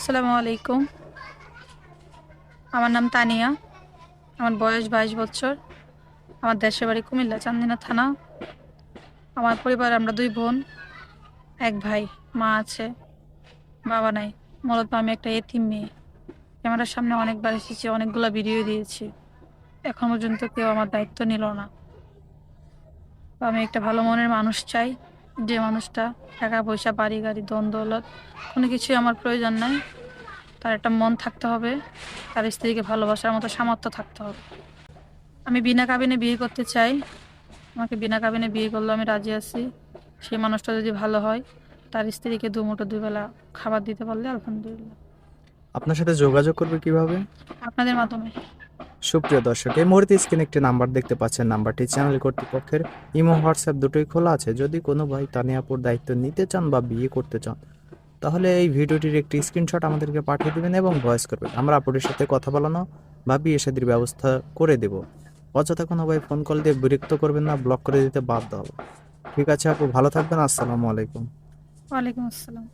আসসালামু আলাইকুম। আমার নাম তানিয়া। আমার বয়স বাইশ বছর। আমার দেশের বাড়ি কুমিল্লা, চান্দিনা থানা। আমার পরিবার, আমরা দুই বোন, এক ভাই, মা আছে, বাবা নাই। মূলত আমি একটা এতিম মেয়ে। ক্যামেরার সামনে অনেকবার এসেছি, অনেকগুলো ভিডিও দিয়েছি। এখন পর্যন্ত কেউ আমার দায়িত্ব নিল না। আমি একটা ভালো মনের মানুষ চাই। যে মানুষটা টাকা পয়সা বাড়ি গাড়ি দন দৌলত কোনো কিছুই আমার প্রয়োজন নাই। তার একটা মন থাকতে হবে তার স্ত্রীকে ভালোবাসার মতো সামর্থ্য থাকতে হবে। আমি বিনা কাবিনে বিয়ে করতে চাই। আমাকে বিনা কাবিনে বিয়ে করলে আমি রাজি আছি। সেই মানুষটা যদি ভালো হয় তার স্ত্রীকে দু মুঠো দুবেলা খাবার দিতে পারলে আলহামদুলিল্লাহ। আপনার সাথে যোগাযোগ করবে কীভাবে? আপনাদের মাধ্যমে। সুপ্রিয় দর্শক, এই মুহূর্তে স্ক্রিনে একটি নাম্বার দেখতে পাচ্ছেন। নাম্বারটি চ্যানেল কর্তৃপক্ষের ইমো হোয়াটসঅ্যাপ দুটোই খোলা আছে। যদি কোনো ভাই তানিয়াপুর দায়িত্ব নিতে চান বা বিয়ে করতে চান, তাহলে এই ভিডিওটির একটি স্ক্রিনশট আমাদেরকে পাঠিয়ে দেবেন এবং ভয়েস করবেন। আমরা আপুরের সাথে কথা বলানো বা বিয়ে শাদির ব্যবস্থা করে দেব। অযথা কোনো ভাই ফোন কল দিয়ে বিরক্ত করবেন না ব্লক করে দিতে বাধ্য হবে। ঠিক আছে আপু, ভালো থাকবেন। আসসালামু আলাইকুম। ওয়ালাইকুম আসসালাম।